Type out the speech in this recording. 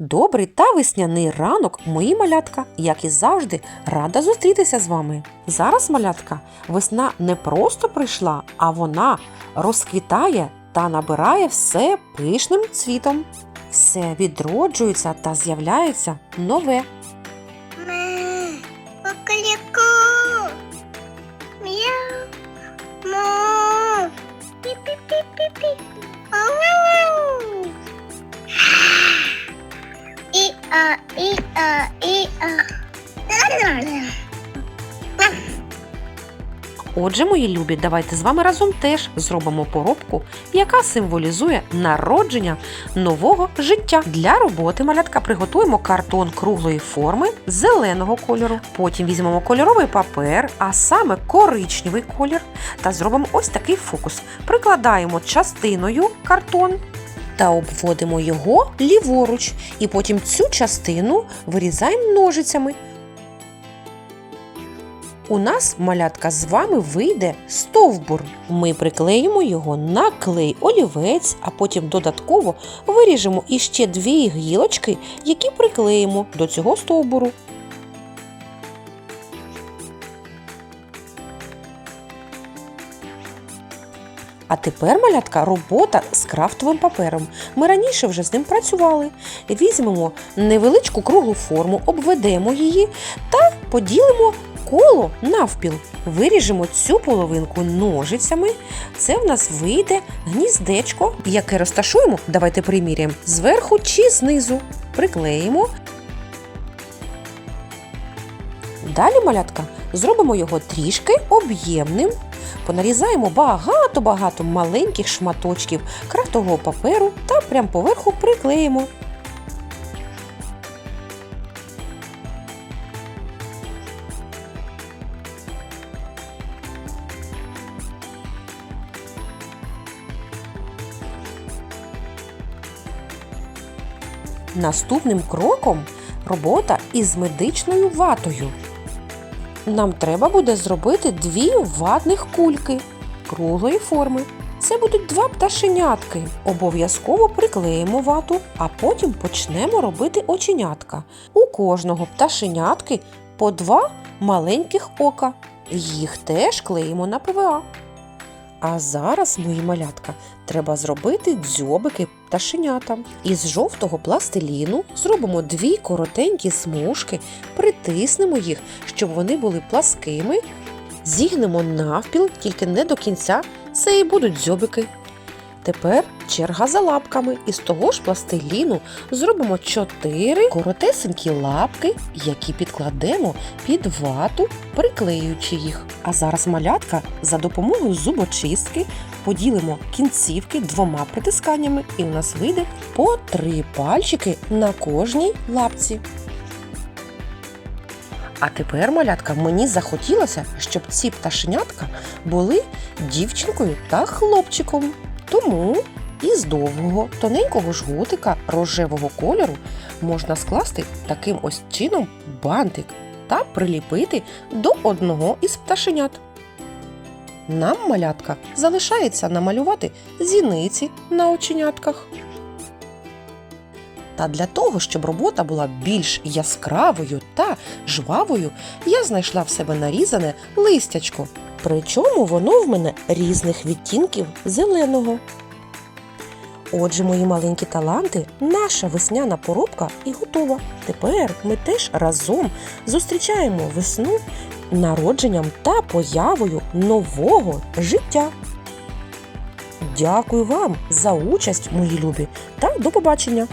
Добрий та весняний ранок, мої малятка, як і завжди, рада зустрітися з вами. Зараз, малятка, весна не просто прийшла, а вона розквітає та набирає все пишним цвітом. Все відроджується та з'являється нове. І-а. Отже, мої любі, давайте з вами разом теж зробимо поробку, яка символізує народження нового життя. Для роботи малятка приготуємо картон круглої форми зеленого кольору. Потім візьмемо кольоровий папер, а саме коричневий колір, та зробимо ось такий фокус. Прикладаємо частиною картон. Та обводимо його ліворуч, і потім цю частину вирізаємо ножицями. У нас малятка з вами вийде стовбур. Ми приклеїмо його на клей олівець, а потім додатково виріжемо іще дві гілочки, які приклеїмо до цього стовбуру. А тепер, малятка, робота з крафтовим папером. Ми раніше вже з ним працювали. Візьмемо невеличку круглу форму, обведемо її та поділимо коло навпіл. Виріжемо цю половинку ножицями. Це в нас вийде гніздечко, яке розташуємо. Давайте приміряємо зверху чи знизу. Приклеїмо. Далі, малятка, зробимо його трішки об'ємним. Понарізаємо багато-багато маленьких шматочків крафтового паперу та прямо поверху приклеїмо. Наступним кроком робота із медичною ватою. Нам треба буде зробити дві ватних кульки круглої форми. Це будуть два пташенятки. Обов'язково приклеїмо вату, а потім почнемо робити оченятка. У кожного пташенятки по два маленьких ока. Їх теж клеїмо на ПВА. А зараз, мої малятка, треба зробити дзьобики пташенятам. Із жовтого пластиліну зробимо дві коротенькі смужки, притиснемо їх, щоб вони були пласкими, зігнемо навпіл, тільки не до кінця, це і будуть дзьобики. Тепер черга за лапками. Із того ж пластиліну зробимо чотири коротесенькі лапки, які підкладемо під вату, приклеюючи їх. А зараз малятка за допомогою зубочистки поділимо кінцівки двома притисканнями, і у нас вийде по три пальчики на кожній лапці. А тепер, малятка, мені захотілося, щоб ці пташенятка були дівчинкою та хлопчиком. Тому із довгого тоненького жгутика рожевого кольору можна скласти таким ось чином бантик та приліпити до одного із пташенят. Нам, малятка, залишається намалювати зіниці на оченятках. Та для того, щоб робота була більш яскравою та жвавою, я знайшла в себе нарізане листячко. Причому воно в мене різних відтінків зеленого. Отже, мої маленькі таланти, наша весняна поробка і готова. Тепер ми теж разом зустрічаємо весну народженням та появою нового життя. Дякую вам за участь, мої любі, та до побачення!